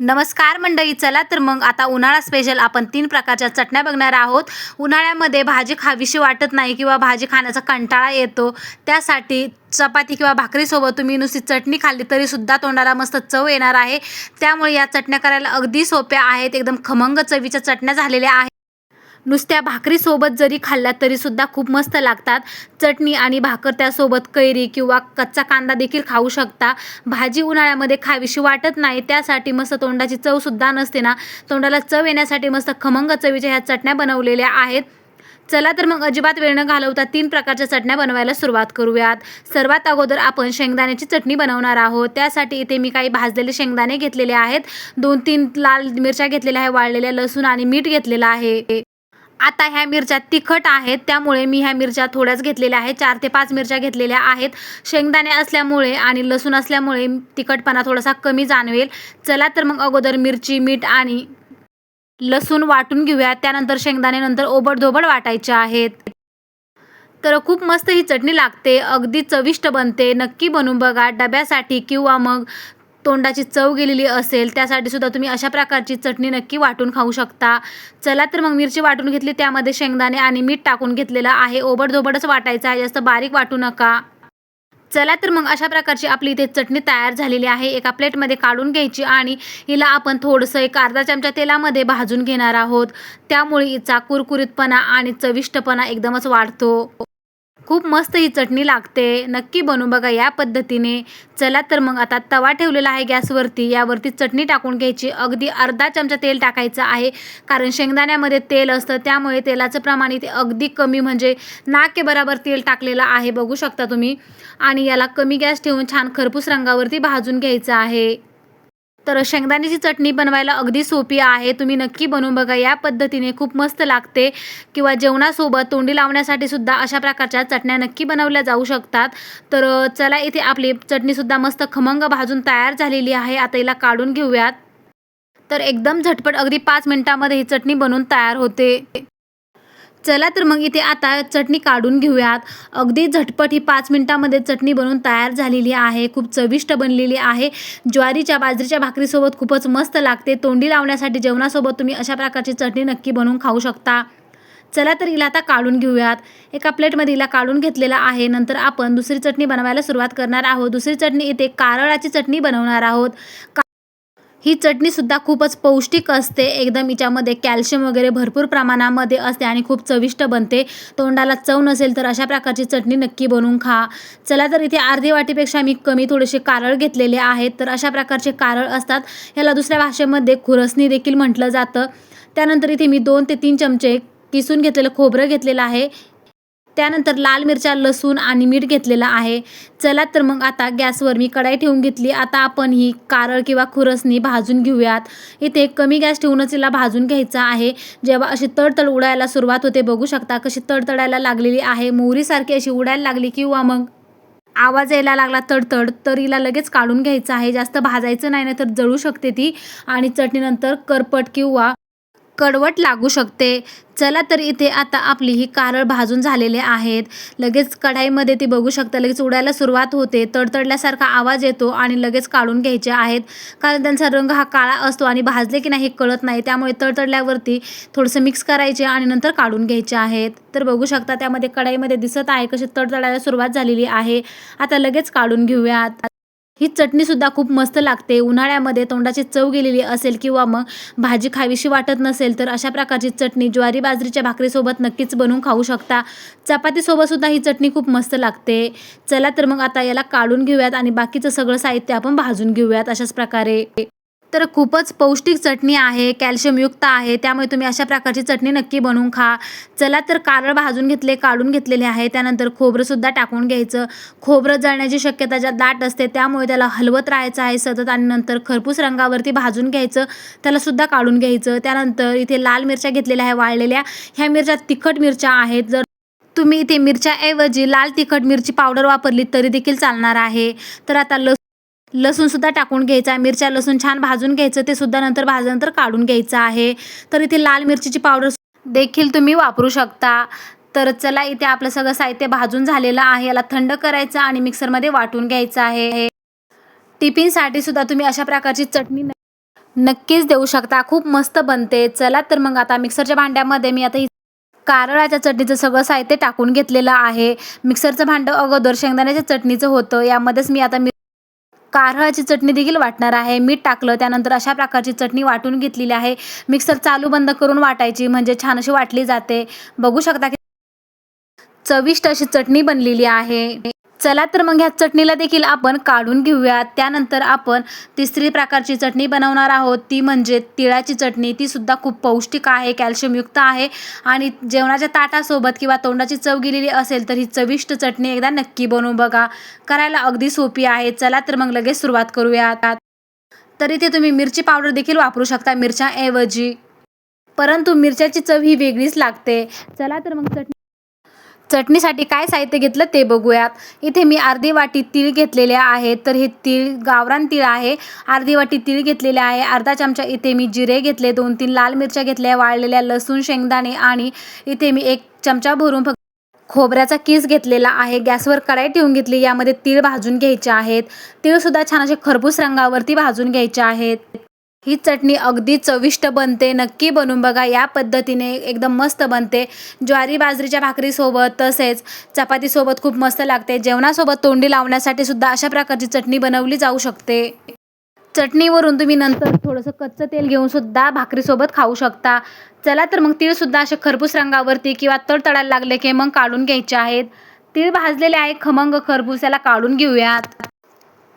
नमस्कार मंडळी चला तर मग आता उन्हाळा स्पेशल आपण तीन प्रकारच्या चटण्या बघणार आहोत. उन्हाळ्यामध्ये भाजी खावीशी वाटत नाही किंवा भाजी खाण्याचा कंटाळा येतो. त्यासाठी चपाती किंवा भाकरीसोबत तुम्ही नुसती चटणी खाल्ली तरीसुद्धा तोंडाला मस्त चव येणार आहे. त्यामुळे या चटण्या करायला अगदी सोप्या आहेत. एकदम खमंग चवीच्या चटण्या झालेल्या आहेत. नुसत्या भाकरीसोबत जरी खाल्ल्या तरीसुद्धा खूप मस्त लागतात. चटणी आणि भाकर त्यासोबत कैरी किंवा कच्चा कांदा देखील खाऊ शकता. भाजी उन्हाळ्यामध्ये खावीशी वाटत नाही त्यासाठी मस्त तोंडाची चवसुद्धा नसते ना. तोंडाला चव येण्यासाठी मस्त खमंग चवीच्या ह्या चटण्या बनवलेल्या आहेत. चला तर मग अजिबात वेळ न घालवता तीन प्रकारच्या चटण्या बनवायला सुरुवात करूयात. सर्वात अगोदर आपण शेंगदाण्याची चटणी बनवणार आहोत. त्यासाठी इथे मी काही भाजलेले शेंगदाणे घेतलेले आहेत. दोन तीन लाल मिरच्या घेतलेल्या आहे वाळलेल्या लसूण आणि मीठ घेतलेलं आहे. आता ह्या मिरच्या तिखट आहेत त्यामुळे मी ह्या मिरच्या थोड्याच घेतलेल्या आहेत चार ते पाच मिरच्या घेतलेल्या आहेत. शेंगदाणे असल्यामुळे आणि लसूण असल्यामुळे तिखटपणा थोडासा कमी जाणवेल. चला तर मग अगोदर मिरची मीठ आणि लसूण वाटून घेऊया. त्यानंतर शेंगदाणे नंतर ओबडधोबड वाटायचे आहेत. तर खूप मस्त ही चटणी लागते. अगदी चविष्ट बनते. नक्की बनवून बघा. डब्यासाठी किंवा मग तोंडाची चव गेलेली असेल त्यासाठी सुद्धा तुम्ही अशा प्रकारची चटणी नक्की वाटून खाऊ शकता. चला तर मग मिरची वाटून घेतली त्यामध्ये शेंगदाणे आणि मीठ टाकून घेतलेलं आहे. ओबडधोबडच वाटायचं आहे जास्त बारीक वाटू नका. चला तर मग अशा प्रकारची आपली इथे चटणी तयार झालेली आहे. एका प्लेटमध्ये काढून घ्यायची आणि हिला आपण थोडंसं एक अर्धा चमचा तेलामध्ये भाजून घेणार आहोत. त्यामुळे हिचा कुरकुरीतपणा आणि चविष्टपणा एकदमच वाढतो. खूप मस्त ही चटणी लागते. नक्की बनू बघा या पद्धतीने. चला तर मग आता तवा ठेवलेला आहे गॅसवरती. यावरती चटणी टाकून घ्यायची. अगदी अर्धा चमचा तेल टाकायचं आहे. कारण शेंगदाण्यामध्ये तेल असतं त्यामुळे तेलाचं प्रमाण इथे अगदी कमी म्हणजे नाके बराबर तेल टाकलेलं आहे. बघू शकता तुम्ही. आणि याला कमी गॅस ठेवून छान खरपूस रंगावरती भाजून घ्यायचं आहे. तर शेंगदाण्याची चटणी बनवायला अगदी सोपी आहे. तुम्ही नक्की बनवून बघा. या पद्धतीने खूप मस्त लागते किंवा जेवणासोबत तोंडी लावण्यासाठी सुद्धा अशा प्रकारच्या चटण्या नक्की बनवल्या जाऊ शकतात. तर चला इथे आपली चटणीसुद्धा मस्त खमंग भाजून तयार झालेली आहे. आता हिला काढून घेऊयात. तर एकदम झटपट अगदी पाच मिनिटामध्ये ही चटणी बनवून तयार होते. चला तर मग इथे आता चटणी काढून घेऊयात. अगदी झटपट ही पाच मिनिटामध्ये चटणी बनवून तयार झालेली आहे. खूप चविष्ट बनलेली आहे. ज्वारीच्या बाजरीच्या भाकरीसोबत खूपच मस्त लागते. तोंडी लावण्यासाठी जेवणासोबत तुम्ही अशा प्रकारची चटणी नक्की बनवून खाऊ शकता. चला तर हिला आता काढून घेऊयात. एका प्लेटमध्ये हिला काढून घेतलेला आहे. नंतर आपण दुसरी चटणी बनवायला सुरुवात करणार आहोत. दुसरी चटणी इथे कारळाची चटणी बनवणार आहोत. का ही चटणीसुद्धा खूपच पौष्टिक असते. एकदम हिच्यामध्ये कॅल्शियम वगैरे भरपूर प्रमाणामध्ये असते आणि खूप चविष्ट बनते. तोंडाला चव नसेल तर अशा प्रकारची चटणी नक्की बनवून खा. चला तर इथे अर्धी वाटीपेक्षा मी कमी थोडेसे कारळ घेतलेले आहेत. तर अशा प्रकारचे कारळ असतात. ह्याला दुसऱ्या भाषेमध्ये खुरसणी देखील म्हटलं जातं. त्यानंतर इथे मी दोन ते तीन चमचे किसून घेतलेलं खोबरं घेतलेलं आहे. त्यानंतर लाल मिरच्या लसूण आणि मीठ घेतलेलं आहे. चला तर मग आता गॅसवर मी कढाई ठेवून घेतली. आता आपण ही कारळ किंवा खुरसणी भाजून घेऊयात. इथे कमी गॅस ठेवूनच तिला भाजून घ्यायचा आहे. जेव्हा अशी तडतड उडायला सुरुवात होते बघू शकता कशी तडतडायला लागलेली आहे. मोहरीसारखी अशी उडायला लागली किंवा मग आवाज यायला लागला तडतड तर हिला लगेच काढून घ्यायचं आहे. जास्त भाजायचं नाही ना तर जळू शकते ती. आणि चटणीनंतर करपट किंवा कडवट लागू शकते. चला तर इथे आता आपली ही कारळ भाजून झालेले आहेत. लगेच कढाईमध्ये ती बघू शकता. लगेच उडायला सुरुवात होते. तडतडल्यासारखा आवाज येतो आणि लगेच काढून घ्यायचे आहेत. कारण त्यांचा रंग हा काळा असतो आणि भाजले की नाही कळत नाही. त्यामुळे तडतडल्यावरती थोडंसं मिक्स करायचे आणि नंतर काढून घ्यायचे आहेत. तर बघू शकता त्यामध्ये कढाईमध्ये दिसत आहे कशी तडतडायला सुरुवात झालेली आहे. आता लगेच काढून घेऊयात. ही चटणीसुद्धा खूप मस्त लागते. उन्हाळ्यामध्ये तोंडाची चव गेलेली असेल किंवा मग भाजी खावीशी वाटत नसेल तर अशा प्रकारची चटणी ज्वारी बाजरीच्या भाकरीसोबत नक्कीच बनवून खाऊ शकता. चपातीसोबतसुद्धा ही चटणी खूप मस्त लागते. चला तर मग आता याला काढून घेऊयात आणि बाकीचं सगळं साहित्य आपण भाजून घेऊयात अशाच प्रकारे. तर खूपच पौष्टिक चटणी आहे कॅल्शियमयुक्त आहे त्यामुळे तुम्ही अशा प्रकारची चटणी नक्की बनवून खा. चला तर कारळ भाजून घेतले काढून घेतलेले आहे. त्यानंतर खोबरंसुद्धा टाकून घ्यायचं. खोबरं जळण्याची शक्यता ज्या दाट असते त्यामुळे त्याला हलवत राहायचं आहे सतत आणि नंतर खरपूस रंगावरती भाजून घ्यायचं. त्यालासुद्धा काढून घ्यायचं. त्यानंतर इथे लाल मिरच्या घेतलेल्या आहे वाळलेल्या. ह्या मिरच्या तिखट मिरच्या आहेत. जर तुम्ही इथे मिरच्याऐवजी लाल तिखट मिरची पावडर वापरली तरी देखील चालणार आहे. तर आता लस लसूण सुद्धा टाकून घ्यायचा आहे. मिरच्या लसूण छान भाजून घ्यायचं. ते सुद्धा नंतर भाजल्यानंतर काढून घ्यायचं आहे. तर इथे लाल मिरचीची पावडर देखील तुम्ही वापरू शकता. तर चला इथे आपलं सगळं साहित्य भाजून झालेलं आहे. याला थंड करायचं आणि मिक्सरमध्ये वाटून घ्यायचं आहे. टिफिनसाठी सुद्धा तुम्ही अशा प्रकारची चटणी नक्कीच देऊ शकता. खूप मस्त बनते. चला तर मग आता मिक्सरच्या भांड्यामध्ये मी आता कारळाच्या चटणीचं सगळं साहित्य टाकून घेतलेलं आहे. मिक्सरचं भांडं अगोदर शेंगदाण्याच्या चटणीचं होतं. यामध्येच मी आता मी कारळाची चटणी देखील वाटणार आहे. मीठ टाकलं त्यानंतर अशा प्रकारची चटणी वाटून घेतलेली आहे. मिक्सर चालू बंद करून वाटायची म्हणजे छान अशी वाटली जाते. बघू शकता की चविष्ट अशी चटणी बनलेली आहे. चला तर मग ह्या चटणीला देखील आपण काढून घेऊयात. त्यानंतर आपण तिसरी प्रकारची चटणी बनवणार आहोत. ती म्हणजे तिळाची चटणी. ती सुद्धा खूप पौष्टिक आहे कॅल्शियमयुक्त आहे आणि जेवणाच्या ताटासोबत किंवा तोंडाची चव गेलेली असेल तर ही चविष्ट चटणी एकदा नक्की बनवून बघा. करायला अगदी सोपी आहे. चला तर मग लगेच सुरुवात करूयात. तर इथे तुम्ही मिरची पावडर देखील वापरू शकता मिरच्याऐवजी परंतु मिरच्याची चव ही वेगळीच लागते. चला तर मग चटणी चटणीसाठी काय साहित्य घेतलं ते बघूयात. इथे मी अर्धी वाटी तीळ घेतलेले आहेत. तर हे तीळ गावरान तीळ आहे. अर्धी वाटी तीळ घेतलेले आहे. अर्धा चमचा इथे मी जिरे घेतले. दोन तीन लाल मिरच्या घेतल्या. वाळलेल्या लसूण शेंगदाणे आणि इथे मी एक चमचा भरून फक्त खोबऱ्याचा किस घेतलेला आहे. गॅसवर कढाई ठेवून घेतली. यामध्ये तीळ भाजून घ्यायचे आहेत. तीळसुद्धा छान असे खरपूस रंगावरती भाजून घ्यायचे आहेत. ही चटणी अगदी चविष्ट बनते नक्की बनवून बघा. या पद्धतीने एकदम मस्त बनते. ज्वारी बाजरीच्या भाकरीसोबत तसेच चपातीसोबत खूप मस्त लागते. जेवणासोबत तोंडी लावण्यासाठी सुद्धा अशा प्रकारची चटणी बनवली जाऊ शकते. चटणीवरून तुम्ही नंतर थोडंसं कच्चं तेल घेऊन सुद्धा भाकरीसोबत खाऊ शकता. चला तर मग तीळसुद्धा असे खरपूस रंगावरती किंवा तडतडायला लागले की मग काढून घ्यायचे आहेत. तीळ भाजलेले आहे खमंग खरपूस याला काढून घेऊयात.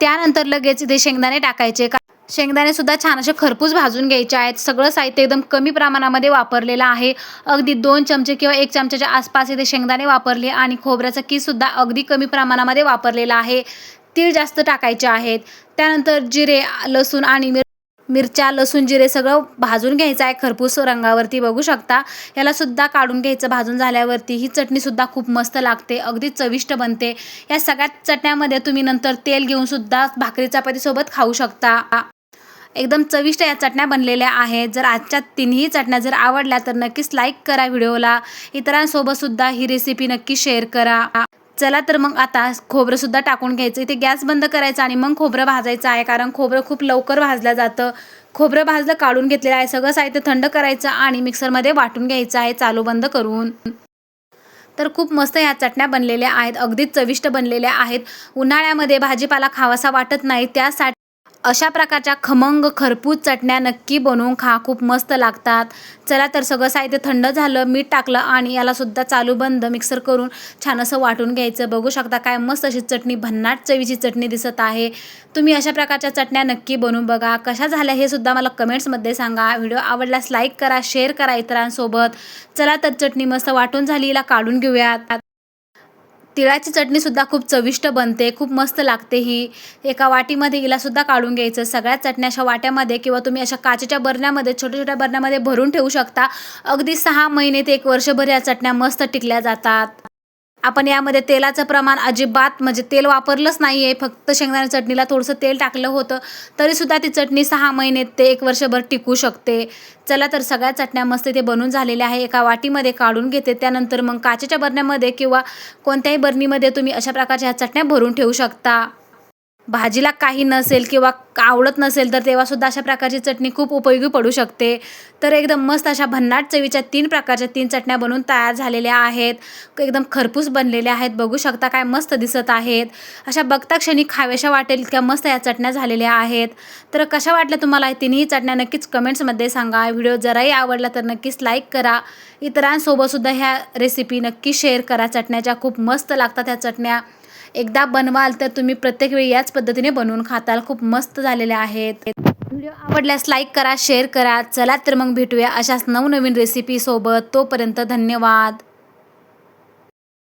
त्यानंतर लगेच इथे शेंगदाणे टाकायचे. शेंगदाणे सुद्धा छान असे खरपूस भाजून घ्यायचे आहेत. सगळं साहित्य एकदम कमी प्रमाणामध्ये वापरलेलं आहे. अगदी दोन चमचे किंवा एक चमच्याच्या आसपास इथे शेंगदाणे वापरले आणि खोबऱ्याचा कीसुद्धा अगदी कमी प्रमाणामध्ये वापरलेला आहे. तीळ जास्त टाकायचे आहेत. त्यानंतर जिरे लसूण आणि मिर मिरच्या लसूण जिरे सगळं भाजून घ्यायचं आहे खरपूस रंगावरती. बघू शकता यालासुद्धा काढून घ्यायचं. भाजून झाल्यावरती ही चटणीसुद्धा खूप मस्त लागते अगदी चविष्ट बनते. या सगळ्या चटण्यामध्ये तुम्ही नंतर तेल घेऊन सुद्धा भाकरी चपातीसोबत खाऊ शकता. एकदम चविष्ट या चटण्या बनलेल्या आहेत. जर आजच्या तिन्ही चटण्या जर आवडल्या तर नक्कीच लाईक करा व्हिडिओला. इतरांसोबतसुद्धा ही रेसिपी नक्की शेअर करा. चला तर मग आता खोबरंसुद्धा टाकून घ्यायचं. इथे गॅस बंद करायचा आणि मग खोबरं भाजायचं आहे कारण खोबरं खूप लवकर भाजलं जातं. खोबरं भाजलं काढून घेतलेलं आहे. सगळं साहित्य थंड करायचं आणि मिक्सरमध्ये वाटून घ्यायचं आहे. चालू बंद करून. तर खूप मस्त ह्या चटण्या बनलेल्या आहेत. अगदीच चविष्ट बनलेल्या आहेत. उन्हाळ्यामध्ये भाजीपाला खावासा वाटत नाही. त्यासाठी अशा प्रकारच्या खमंग खरपूस चटण्या नक्की बनवून खा. खूप मस्त लागतात. चला तर सगळं साहित्य थंड झालं मीठ टाकलं आणि यालासुद्धा चालू बंद मिक्सर करून छान असं वाटून घ्यायचं. बघू शकता काय मस्त अशी चटणी भन्नाट चवीची चटणी दिसत आहे. तुम्ही अशा प्रकारच्या चटण्या नक्की बनवून बघा. कशा झाल्या हे सुद्धा मला कमेंट्समध्ये सांगा. व्हिडिओ आवडल्यास लाईक करा शेअर करा इतरांसोबत. चला तर चटणी मस्त वाटून झाली हिला काढून घेऊयात. तिळाची चटणीसुद्धा खूप चविष्ट बनते खूप मस्त लागते ही. एका वाटीमध्ये हिलासुद्धा काढून घ्यायचं. सगळ्या चटण्या अशा वाट्यामध्ये किंवा तुम्ही अशा काचेच्या बरण्यामध्ये छोट्या छोट्या बरण्यामध्ये भरून ठेवू शकता. अगदी सहा महिने ते एक वर्षभर या चटण्या मस्त टिकल्या जातात. आपण यामध्ये तेलाचं प्रमाण अजिबात म्हणजे तेल वापरलंच नाही आहे फक्त शेंगदाणे चटणीला थोडंसं तेल टाकलं होतं. तरीसुद्धा ती चटणी सहा महिने ते एक वर्षभर टिकू शकते. चला तर सगळ्या चटण्या मस्त ते बनून झालेल्या आहे. एका वाटीमध्ये काढून घेते. त्यानंतर मग काचेच्या बरण्यामध्ये किंवा कोणत्याही बरणीमध्ये तुम्ही अशा प्रकारच्या ह्या चटण्या भरून ठेवू शकता. भाजीला काही नसेल किंवा आवडत नसेल तर तेव्हासुद्धा अशा प्रकारची चटणी खूप उपयोगी पडू शकते. तर एकदम मस्त अशा भन्नाट चवीच्या तीन प्रकारच्या तीन चटण्या बनवून तयार झालेल्या आहेत. एकदम खरपूस बनलेल्या आहेत. बघू शकता काय मस्त दिसत आहेत. अशा बघता क्षणी खाव्याशा वाटेल इतक्या मस्त या चटण्या झालेल्या आहेत. तर कशा वाटल्या तुम्हाला तिन्ही चटण्या? नक्कीच कमेंट्समध्ये सांगा. व्हिडिओ जराही आवडला तर नक्कीच लाईक करा. इतरांसोबतसुद्धा ह्या रेसिपी नक्की शेअर करा. चटण्याच्या खूप मस्त लागतात ह्या चटण्या. एकदा बनवाल तर तुम्ही प्रत्येक वेळी याच पद्धतीने बनवून खाताल. खूप मस्त झालेल्या आहेत. व्हिडिओ आवडल्यास लाईक करा शेअर करा. चला तर मग भेटूया अशाच नवनवीन रेसिपीसोबत तोपर्यंत धन्यवाद.